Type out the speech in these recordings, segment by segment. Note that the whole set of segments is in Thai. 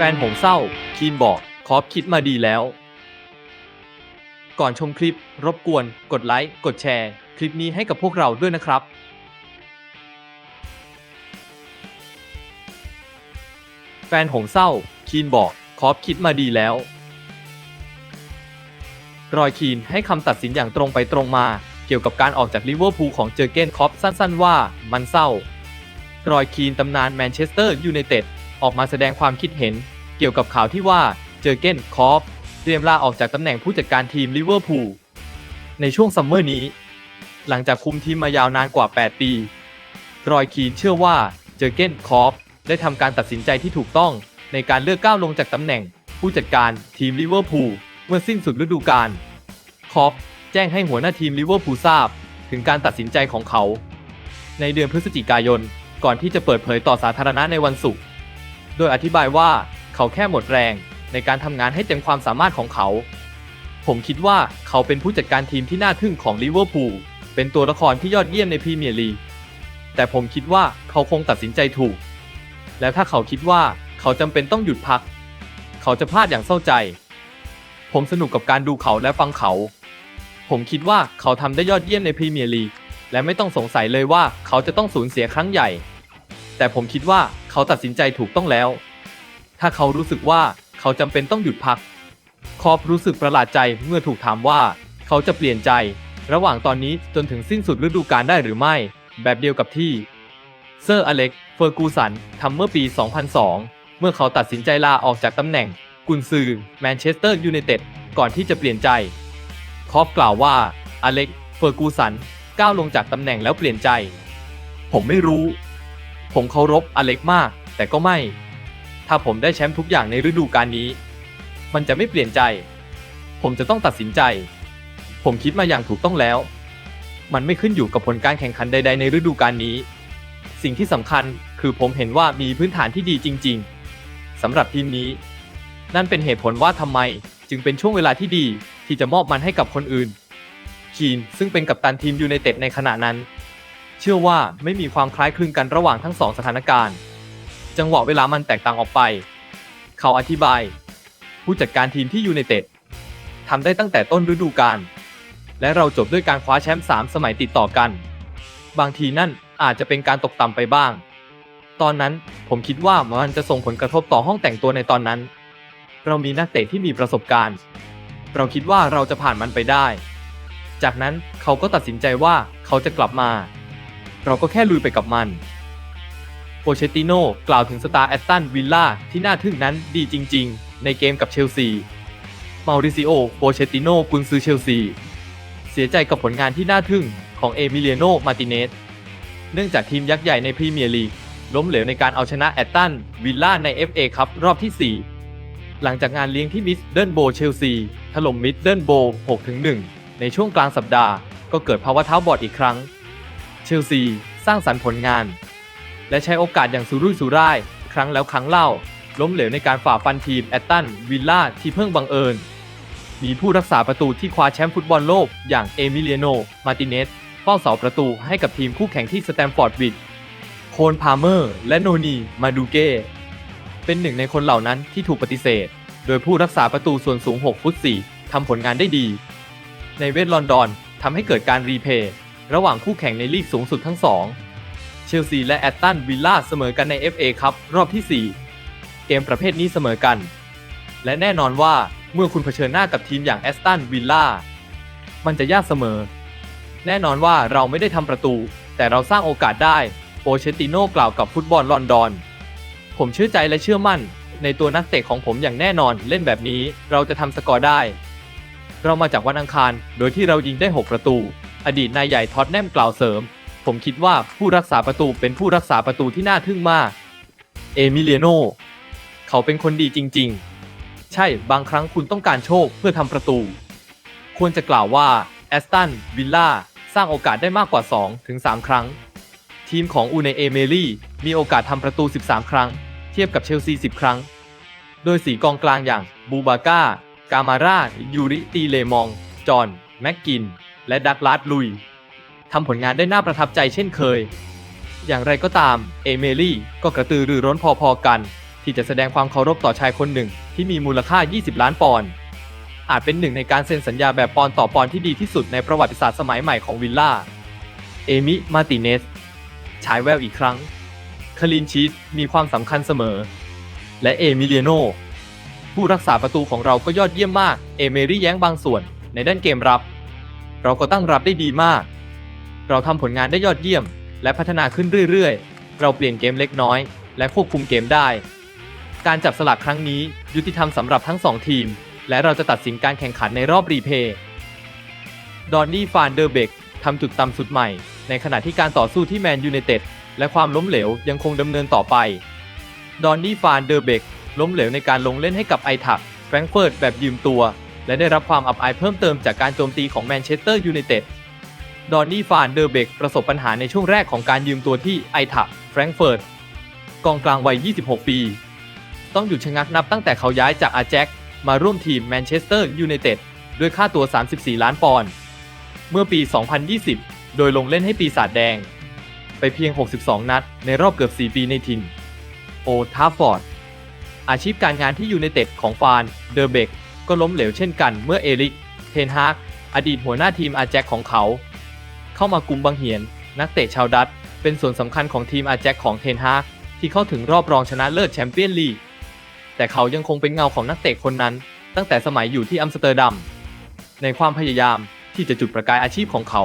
แฟนผมเศร้า คีนบอกคอปคิดมาดีแล้ว ก่อนชมคลิป รบกวน กดไลค์ กดแชร์ คลิปนี้ให้กับพวกเราด้วยนะครับแฟนผมเศร้า คีนบอกคอปคิดมาดีแล้ว รอยคีนให้คำตัดสินอย่างตรงไปตรงมา เกี่ยวกับการออกจากลิเวอร์พูลของเจอเกนคอปสั้นๆว่า มันเศร้า รอยคีนตำนานแมนเชสเตอร์ยูไนเต็ด ออกมาแสดงความคิดเห็น เกี่ยวกับข่าวที่ว่าเจอเก้นคอปเตรียมลาออกจากตำแหน่งผู้จัดการทีมลิเวอร์พูลในช่วงซัมเมอร์นี้ หลังจากคุมทีมมายาวนานกว่า 8 ปี รอยคีนเชื่อว่าเจอเก้นคอปได้ทำการตัดสินใจที่ถูกต้องในการเลือกก้าวลงจากตำแหน่งผู้จัดการทีมลิเวอร์พูลเมื่อสิ้นสุดฤดูกาลคอปแจ้งให้หัวหน้าทีมลิเวอร์พูลทราบ ถึงการตัดสินใจของเขา ในเดือนพฤศจิกายน ก่อนที่จะเปิดเผยต่อสาธารณะในวันศุกร์ โดยอธิบายว่าเขาแค่หมดแรงในการทำงานให้เต็มความสามารถของเขา ผมคิดว่าเขาเป็นผู้จัดการทีมที่น่าทึ่งของลิเวอร์พูล เป็นตัวละครที่ยอดเยี่ยมในพรีเมียร์ลีก แต่ผมคิดว่าเขาคงตัดสินใจถูก แล้วถ้าเขาคิดว่าเขาจำเป็นต้องหยุดพัก เขาจะพลาดอย่างเศร้าใจ ผมสนุกกับการดูเขาและฟังเขา ผมคิดว่าเขาทำได้ยอดเยี่ยมในพรีเมียร์ลีก และไม่ต้องสงสัยเลยว่าเขาจะต้องสูญเสียครั้งใหญ่ แต่ผมคิดว่าเขาตัดสินใจถูกต้องแล้ว ถ้าเขารู้สึกว่าเขาจำเป็นต้องหยุดพัก คอปรู้สึกประหลาดใจเมื่อถูกถามว่าเขาจะเปลี่ยนใจ ระหว่างตอนนี้จนถึงสิ้นสุดฤดูกาลได้หรือไม่ แบบเดียวกับที่เซอร์อเล็กเฟอร์กูสันทำเมื่อปี 2002 เมื่อเขาตัดสินใจลาออกจากตำแหน่ง กุนซือแมนเชสเตอร์ยูไนเต็ดก่อนที่จะเปลี่ยนใจคอปกล่าวว่าอเล็กเฟอร์กูสันก้าวลงจากตำแหน่งแล้วเปลี่ยนใจ ผมไม่รู้ ผมเคารพอเล็กมาก แต่ก็ไม่ ถ้าผมได้แชมป์ทุกอย่างในฤดูกาลนี้ มันจะไม่เปลี่ยนใจ ผมจะต้องตัดสินใจ ผมคิดมาอย่างถูกต้องแล้ว มันไม่ขึ้นอยู่กับผลการแข่งขันใด ๆ ในฤดูกาลนี้ สิ่งที่สำคัญคือผมเห็นว่ามีพื้นฐานที่ดีจริง ๆสำหรับทีมนี้ นั่นเป็นเหตุผลว่าทำไมจึงเป็นช่วงเวลาที่ดีที่จะมอบมันให้กับคนอื่นคีนซึ่งเป็นกัปตันทีมยูไนเต็ดในขณะนั้น เชื่อว่าไม่มีความคล้ายคลึงกันระหว่างทั้งสองสถานการณ์ จังหวะเวลามันแตกต่างออกไป เขาอธิบาย ผู้จัดการทีมที่ยูไนเต็ดทำได้ตั้งแต่ต้นฤดูกาลและเราจบด้วยการคว้าแชมป์3สมัยติดต่อกัน บางทีนั่นอาจจะเป็นการตกต่ำไปบ้าง ตอนนั้นผมคิดว่ามันจะส่งผลกระทบต่อห้องแต่งตัวในตอนนั้น เรามีนักเตะที่มีประสบการณ์ เราคิดว่าเราจะผ่านมันไปได้ จากนั้นเขาก็ตัดสินใจว่าเขาจะกลับมา เราก็แค่ลุยไปกับมัน โปเชติโน่กล่าวถึงสตาร์แอตตันวิลล่าที่น่าทึ่งนั้นดีจริง ๆ ในเกมกับเชลซีมาริซิโอโปเชติโน่กุนซือเชลซี เสียใจกับผลงานที่น่าทึ่งของเอมิเลียโนมาติเนส เนื่องจากทีมยักษ์ใหญ่ในพรีเมียร์ลีกล้มเหลวในการเอาชนะแอตตันวิลล่าใน FA ครับรอบที่ 4 หลังจากงานเลี้ยงที่มิสเดิลโบเชลซีถล่มมิสเดิลโบ6-1 ในช่วงกลางสัปดาห์ ก็เกิดภาวะเท้าบอดอีกครั้ง เชลซี สร้างสรรค์ผลงาน และใช้โอกาสอย่างสุรุ่ยสุร่าย ครั้งแล้วครั้งเล่า ล้มเหลวในการฝ่าฟันทีมแอตตันวิลล่าที่เพิ่งบังเอิญ มีผู้รักษาประตูที่คว้าแชมป์ฟุตบอลโลกอย่างเอมิเลียโน มาติเนสเฝ้าเสาประตูให้กับทีมคู่แข่งที่สแตมฟอร์ดบริดจ์โคนพาเมอร์ และโนนีมาดูเก้เป็นหนึ่งในคนเหล่านั้นที่ถูกปฏิเสธ โดยผู้รักษาประตูส่วนสูง 6 ฟุต 4ทำผลงานได้ดี ในเวทลอนดอนทำให้เกิดการรีเพย์ ระหว่างคู่แข่งในลีกสูงสุดทั้งสอง เชลซีและแอตตันวิลล่าเสมอกันใน FA ครับรอบที่ 4 เกมประเภทนี้เสมอกัน และแน่นอนว่าเมื่อคุณเผชิญหน้ากับทีมอย่างแอสตันวิลล่ามันจะยากเสมอ แน่นอนว่าเราไม่ได้ทำประตู แต่เราสร้างโอกาสได้โปเชติโน่กล่าวกับฟุตบอลลอนดอน ผมเชื่อใจและเชื่อมั่น ในตัวนักเตะของผมอย่างแน่นอนเล่นแบบนี้เราจะทำสกอร์ได้ เรามาจากวันอังคารโดยที่เรายิงได้ 6 ประตู อดีตนายใหญ่ท็อตแนมกล่าวเสริม ผมคิดว่าผู้รักษาประตูเป็นผู้รักษาประตูที่น่าทึ่งมาก เอมิเลียโน เขาเป็นคนดีจริง ๆ ใช่บางครั้งคุณต้องการโชคเพื่อทำประตู ควรจะกล่าวว่าแอสตันวิลล่าสร้างโอกาสได้มากกว่า2-3ครั้ง ทีมของอูเนเอเมลี่มีโอกาสทำประตู 13 ครั้ง เทียบกับเชลซี 10 ครั้ง โดยสีกองกลางอย่างบูบาก้ากามาร่ายูริตีเลมอง จอห์นแม็กกิน และดักลาดลุยทำผลงานได้น่าประทับใจเช่นเคย อย่างไรก็ตาม เอเมลี่ก็กระตือรือร้นพอๆกัน ที่จะแสดงความเคารพต่อชายคนหนึ่งที่มีมูลค่า 20 ล้านปอนด์อาจเป็นหนึ่งในการเซ็นสัญญาแบบปอนด์ต่อปอนด์ที่ดีที่สุดในประวัติศาสตร์สมัยใหม่ของวิลล่า เอมิ มาติเนส ฉายแววอีกครั้ง คลินชีสมีความสำคัญเสมอ และเอมิเลียโน ผู้รักษาประตูของเราก็ยอดเยี่ยมมาก เอเมรี่แย้งบางส่วนในด้านเกมรับ เราก็ตั้งรับได้ดีมาก เราทำผลงานได้ยอดเยี่ยม และพัฒนาขึ้นเรื่อยๆ เราเปลี่ยนเกมเล็กน้อย และควบคุมเกมได้ การจับสลากครั้งนี้ยุติธรรมสำหรับทั้งสองทีม และเราจะตัดสินการแข่งขันในรอบรีเพย์ดอนนี่ฟานเดอร์เบกทำจุดต่ำสุดใหม่ ในขณะที่การต่อสู้ที่แมนยูไนเต็ดและความล้มเหลวยังคงดำเนินต่อไป ดอนนี่ฟานเดอร์เบกล้มเหลวในการลงเล่นให้กับไอทักแฟรงเฟิร์ตแบบยืมตัว และได้รับความอับอายเพิ่มเติมจากการโจมตีของแมนเชสเตอร์ยูไนเต็ด ดอนนี่ฟานเดอร์เบกประสบปัญหาในช่วงแรกของการยืมตัวที่ไอทักแฟรงเฟิร์ตกองกลางวัย 26 ปี ต้องหยุดชะงักนับตั้งแต่เขาย้ายจากอาแจ็คมาร่วมทีมแมนเชสเตอร์ยูไนเต็ดด้วยค่าตัว 34 ล้านปอนด์เมื่อปี 2020 โดยลงเล่นให้ปีศาจแดง ไปเพียง 62 นัด ในรอบเกือบ 4 ปีในทินโอทาฟอร์ด อาชีพการงานที่ยูไนเต็ดของฟานเดอร์เบก ก็ล้มเหลวเช่นกันเมื่อเอริก เทนฮาก อดีตหัวหน้าทีมอาแจ็คของเขา เข้ามากุมบังเหียน นักเตะชาวดัตเป็นส่วนสำคัญของทีมอาแจ็คของเทนฮากที่เข้าถึงรอบรองชนะเลิศแชมเปี้ยนลีก แต่เขายังคงเป็นเงาของนักเตะคนนั้น ตั้งแต่สมัยอยู่ที่อัมสเตอร์ดัม ในความพยายามที่จะจุดประกายอาชีพของเขา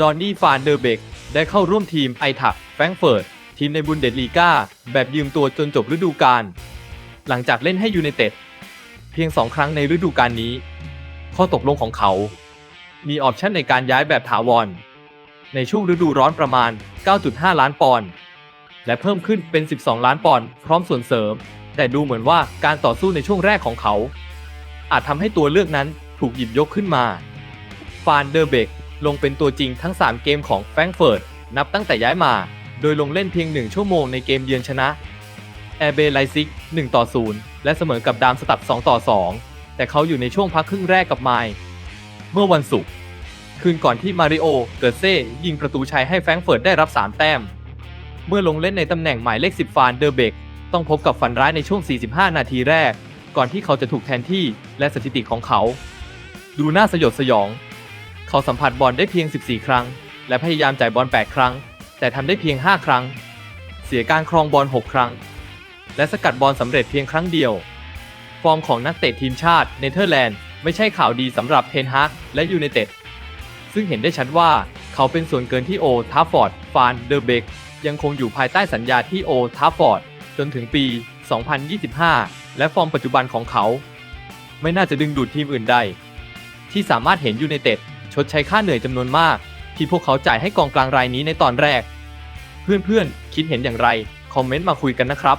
ดอนนี่ฟานเดอร์เบกได้เข้าร่วมทีมไอทักแฟรงเฟิร์ตทีมในบุนเดสลีกาแบบยืมตัวจนจบฤดูกาล หลังจากเล่นให้ยูไนเต็ด เพียง2ครั้งในฤดูกาลนี้ ข้อตกลงของเขา มีออปชันในการย้ายแบบถาวร ในช่วงฤดูร้อนประมาณ 9.5 ล้านปอนด์และเพิ่มขึ้นเป็น 12 ล้านปอนด์พร้อมส่วนเสริม แต่ดูเหมือนว่าการต่อสู้ในช่วงแรกของเขา อาจทำให้ตัวเลือกนั้นถูกหยิบยกขึ้นมา ฟานเดอร์เบกลงเป็นตัวจริงทั้ง 3 เกมของแฟรงเฟิร์ตนับตั้งแต่ย้ายมา โดยลงเล่นเพียง 1 ชั่วโมงในเกมเยือนชนะ แอร์เบไลซิก1ต่อ 0 และเสมอกับดามสตัด2ต่อ 2 แต่เขาอยู่ในช่วงพักครึ่งแรกกับไมล์เมื่อวันศุกร์คืนก่อนที่มาริโอ เกิร์เซ่ ยิงประตูชัยให้แฟรงเฟิร์ตได้รับ 3 แต้ม เมื่อลงเล่นในตำแหน่งหมายเลข 10 ฟานเดอร์เบก ต้องพบกับฝันร้ายในช่วง 45 นาทีแรก ก่อนที่เขาจะถูกแทนที่และสถิติของเขา ดูน่าสยดสยอง เขาสัมผัสบอลได้เพียง 14 ครั้ง และพยายามจ่ายบอล 8 ครั้ง แต่ทำได้เพียง 5 ครั้ง เสียการครองบอล 6 ครั้ง และสกัดบอลสำเร็จเพียงครั้งเดียว ฟอร์มของนักเตะทีมชาติเนเธอร์แลนด์ไม่ใช่ข่าวดีสำหรับเทนฮากและยูไนเต็ดซึ่งเห็นได้ชัดว่าเขาเป็นส่วนเกินที่โอทาฟอร์ดฟานเดอร์เบกยังคงอยู่ภายใต้สัญญาที่โอทาฟอร์ดจนถึงปี 2025 และฟอร์มปัจจุบันของเขา ไม่น่าจะดึงดูดทีมอื่นใด ที่สามารถเห็นยูไนเต็ดชดใช้ค่าเหนื่อยจำนวนมาก ที่พวกเขาจ่ายให้กองกลางรายนี้ในตอนแรก เพื่อนๆ คิดเห็นอย่างไร คอมเมนต์มาคุยกันนะครับ